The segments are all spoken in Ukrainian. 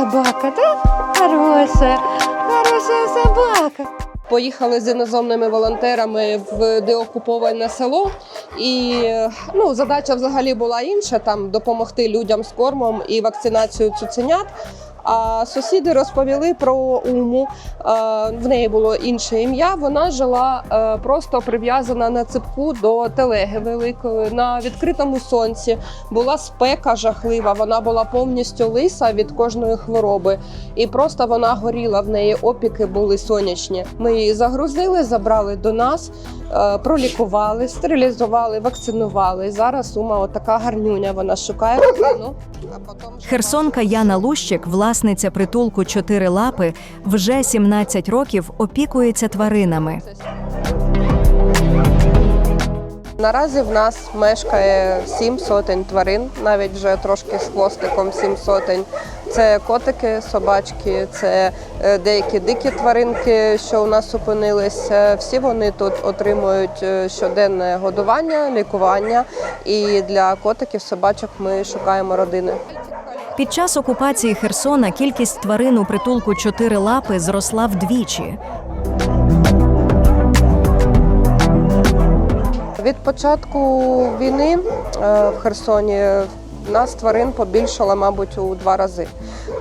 собака, так? Хороша, хороша собака. Поїхали з іноземними волонтерами в деокуповане село, і ну, задача взагалі була інша там допомогти людям з кормом і вакцинацією цуценят. А сусіди розповіли про уму. Е, В неї було інше ім'я. Вона жила е, просто прив'язана на ципку до телеги великої на відкритому сонці. Була спека жахлива. Вона була повністю лиса від кожної хвороби, і просто вона горіла. В неї опіки були сонячні. Ми її загрузили, забрали до нас, е, пролікували, стерилізували, вакцинували. Зараз ума отака гарнюня. Вона шукає Херсонка Яна Лущик, власниця притулку Чотири лапи, вже 17 років опікується тваринами. Наразі в нас мешкає сім сотень тварин, навіть вже трошки з хвостиком сім сотень. Це котики, собачки, це е, деякі дикі тваринки, що у нас опинилися. Всі вони тут отримують е, щоденне годування, лікування. І для котиків, собачок ми шукаємо родини. Під час окупації Херсона кількість тварин у притулку Чотири лапи зросла вдвічі. Від початку війни е, в Херсоні нас тварин побільшало, мабуть, у два рази.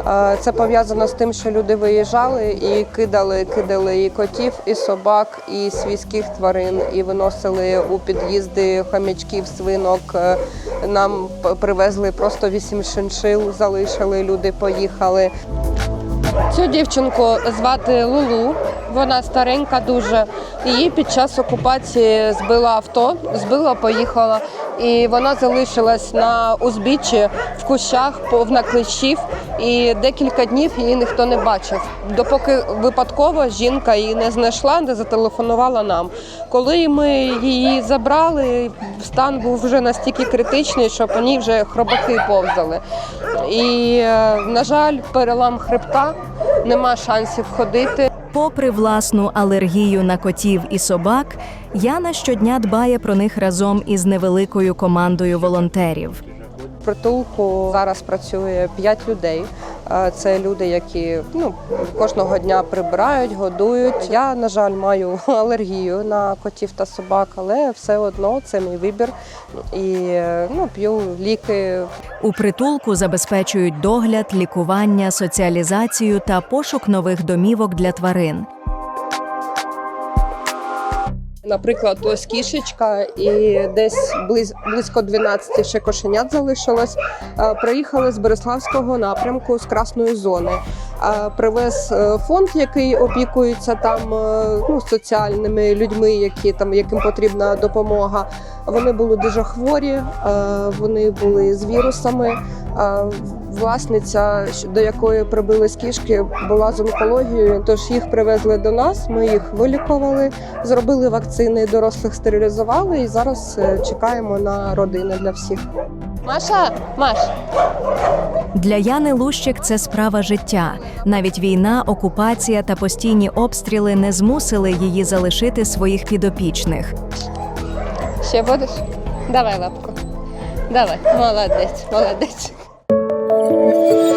Е, Це пов'язано з тим, що люди виїжджали і кидали, кидали і котів, і собак, і свійських тварин, і виносили у під'їзди хам'ячків, свинок. Е, Нам привезли просто вісім шиншил, залишили, люди поїхали. Цю дівчинку звати Лулу. Вона старенька дуже. Її під час окупації збило авто, збило, поїхала. І вона залишилась на узбіччі в кущах, повна клещів. І декілька днів її ніхто не бачив. Допоки випадково жінка її не знайшла, не зателефонувала нам. Коли ми її забрали, стан був вже настільки критичний, що по ній вже хробаки повзали. І, е, на жаль, перелам хребта, нема шансів ходити. Попри власну алергію на котів і собак, Яна щодня дбає про них разом із невеликою командою волонтерів. Притулку зараз працює 5 людей. Це люди, які ну, кожного дня прибирають, годують. Я, на жаль, маю алергію на котів та собак, але все одно це мій вибір. І ну, п'ю ліки. У притулку забезпечують догляд, лікування, соціалізацію та пошук нових домівок для тварин. Наприклад, ось кішечка, і десь близь, близько 12 ще кошенят залишилось. Приїхали з Береславського напрямку з красної зони. Привез е, фонд, який опікується там е, ну, соціальними людьми, які там яким потрібна допомога. Вони були дуже хворі, е, вони були з вірусами. Власниця, до якої прибились кішки, була з онкологією, тож їх привезли до нас. Ми їх вилікували, зробили вакцини, дорослих стерилізували і зараз е, чекаємо на родини для всіх. Маша, Маш, Для Яни Лущик це справа життя. Навіть війна, окупація та постійні обстріли не змусили її залишити своїх підопічних. ще будеш? Давай лапку. Давай, молодець, молодець. thank you